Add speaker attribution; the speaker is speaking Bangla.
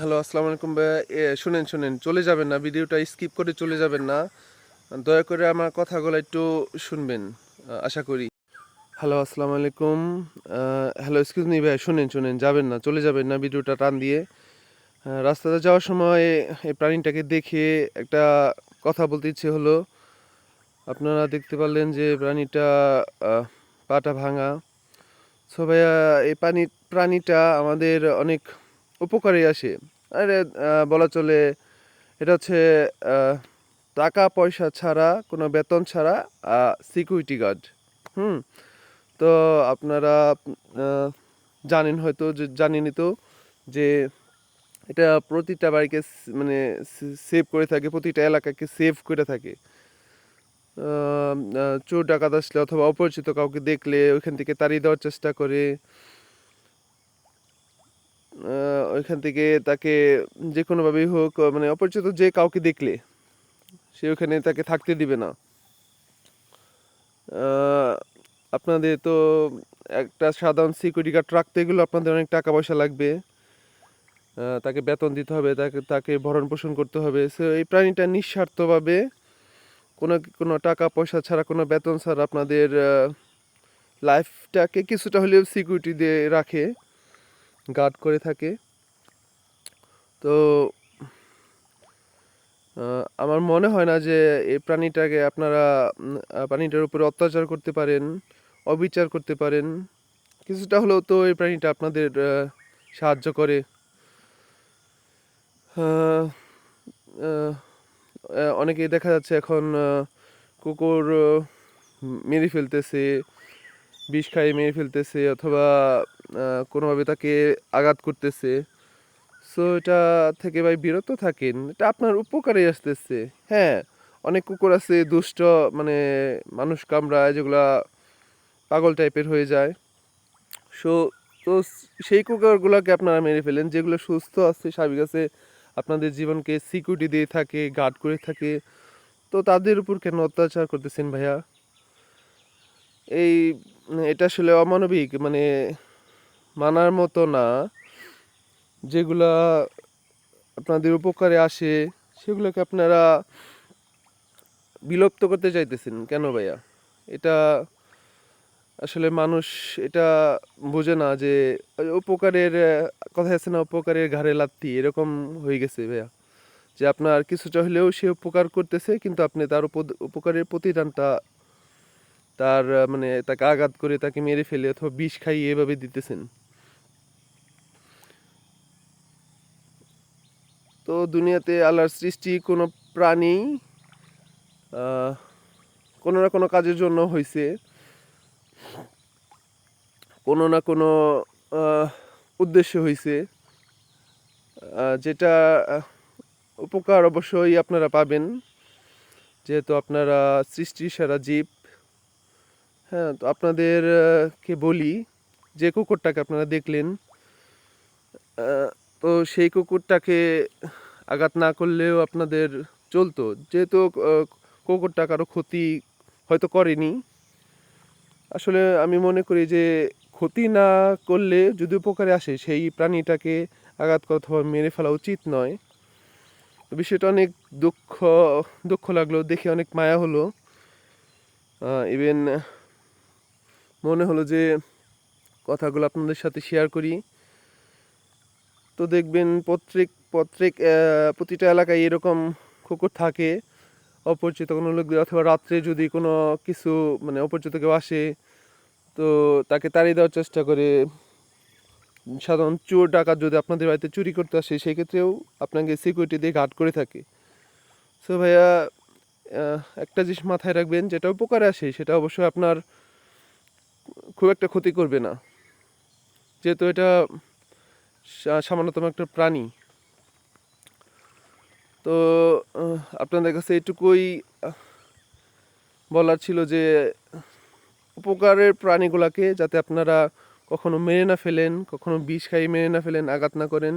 Speaker 1: হ্যালো, আসসালামু আলাইকুম শুনেন শুনেন, চলে যাবেন না, ভিডিওটা স্কিপ করে চলে যাবেন না। দয়া করে আমার কথাগুলো একটু শুনবেন, আশা করি। হ্যালো, আসসালামু আলাইকুম। হ্যালো এক্সকিউজ মি ভাই, শুনেন শুনেন, যাবেন না, চলে যাবেন না ভিডিওটা টান দিয়ে। রাস্তাতে যাওয়ার সময় এই প্রাণীটাকে দেখে একটা কথা বলতে ইচ্ছে হলো। আপনারা দেখতে পারলেন যে প্রাণীটা পাটা ভাঙা। সো ভাইয়া, এই প্রাণী প্রাণীটা আমাদের অনেক উপকারে আসে। আরে বলা চলে, এটা হচ্ছে টাকা পয়সা ছাড়া, কোনো বেতন ছাড়া সিকিউরিটি গার্ড হুম? তো আপনারা জানেন হয়তো, যে, জানেনই তো, যে, এটা প্রতিটা বাড়িকে মানে সেভ করে থাকে, প্রতিটা এলাকাকে সেভ করে থাকে। চোর, ডাকাত আসলে অথবা অপরিচিত কাউকে দেখলে, ওইখান থেকে তাড়িয়ে দেওয়ার চেষ্টা করে। ওইখান থেকে তাকে যে কোনোভাবেই হোক মানে অপরিচিত যে কাউকে দেখলে, সে ওখানে তাকে থাকতে দিবে না। আপনাদের তো একটা সাধারণ সিকিউরিটি গার্ড রাখতে গেলে আপনাদের অনেক টাকা পয়সা লাগবে। তাকে বেতন দিতে হবে, তাকে তাকে ভরণ পোষণ করতে হবে। সো এই প্রাণীটা নিঃস্বার্থভাবে কোনো কোনো টাকা পয়সা ছাড়া, কোনো বেতন ছাড়া আপনাদের লাইফটাকে কিছুটা হলেও সিকিউরিটি দিয়ে রাখে। গার্ড করে থাকে। তো আমার মনে হয় না যে এই প্রাণীটাকে আপনারা প্রাণীটার উপরে অত্যাচার করতে পারেন, অবিচার করতে পারেন। কিছুটা হলেও তো এই প্রাণীটা আপনাদের সাহায্য করে। অনেকেই দেখা যাচ্ছে এখন কুকুর মেরে ফেলতেছে। বিষ খাইয়ে মেরে ফেলতেছে অথবা কোনোভাবে তাকে আঘাত করতেছে। সো এটা থেকে ভাই বিরত থাকেন। এটা আপনার উপকারে আসতেছে। হ্যাঁ অনেক কুকুর আছে, দুষ্ট মানে মানুষ কামড়ায়, যেগুলা পাগল টাইপের হয়ে যায়। সো তো সেই কুকুরগুলোকে আপনারা মেরে ফেলেন, যেগুলো সুস্থ আছে, স্বাভাবিক আছে, আপনাদের জীবনকে সিকিউরিটি দিয়ে থাকে গার্ড করে থাকে। তো তাদের উপর কেন অত্যাচার করতেছেন ভাইয়া? এই এটা আসলে অমানবিক মানে মানার মতো না। যেগুলা আপনাদের উপকারে আসে, সেগুলোকে আপনারা বিলুপ্ত করতে চাইতেছেন। কেন ভাইয়া? এটা আসলে মানুষ এটা বোঝে না যে উপকারের, কথা আছে না উপকারের ঘাড়ে লাত্তি, এরকম হয়ে গেছে ভাইয়া। যে আপনার কিছুটা হলেও সে উপকার করতেছে, কিন্তু আপনি তার উপ- উপকারের প্রতিদানটা তার মানে তাকে আঘাত করে তাকে মেরে ফেলে অথবা বিষ খাইয়ে এভাবে দিতেছেন। তো দুনিয়াতে আল্লাহর সৃষ্টি কোনো প্রাণী কোনো না কোনো কাজের জন্য হয়েছে কোনো না কোনো উদ্দেশ্য হয়েছে যেটা উপকার অবশ্যই আপনারা পাবেন। যেহেতু আপনারা সৃষ্টির সারা জীব। হ্যাঁ তো আপনাদের আহ, কে বলি যে কুকুরটাকে আপনারা দেখলেন তো সেই কুকুরটাকে আঘাত না করলেও আপনাদের চলতো। যেহেতু কুকুরটা কারও ক্ষতি হয়তো করেনি। আসলে আমি মনে করি যে ক্ষতি না করলে যদি উপকারে আসে সেই প্রাণীটাকে আঘাত করা অথবা মেরে ফেলা উচিত নয়। বিষয়টা অনেক দুঃখ দুঃখ লাগল দেখে অনেক মায়া হলো। ইভেন মনে হলো যে কথাগুলো আপনাদের সাথে শেয়ার করি। তো দেখবেন প্রত্যেক প্রত্যেক প্রতিটা এলাকায় এরকম কুকুর থাকে, অপরিচিত কোনো লোক অথবা রাত্রে যদি কোনো কিছু মানে অপরিচিত কেউ আসে, তো তাকে তাড়িয়ে দেওয়ার চেষ্টা করে। সাধারণ চোর ডাকাত যদি আপনাদের বাড়িতে চুরি করতে আসে, সেই ক্ষেত্রেও আপনাকে সিকিউরিটি দিয়ে গার্ড করে থাকে। সো ভাইয়া একটা জিনিস মাথায় রাখবেন, যেটা উপকারে আসে, সেটা অবশ্যই আপনার খুব একটা ক্ষতি করবে না। যেহেতু এটা সামান্যতম একটা প্রাণী। তো আপনাদের কাছে এটুকুই বলার ছিল যে, উপকারের প্রাণীগুলোকে যাতে আপনারা কখনো মেরে না ফেলেন, কখনো বিষ খাইয়ে মেরে না ফেলেন, আঘাত না করেন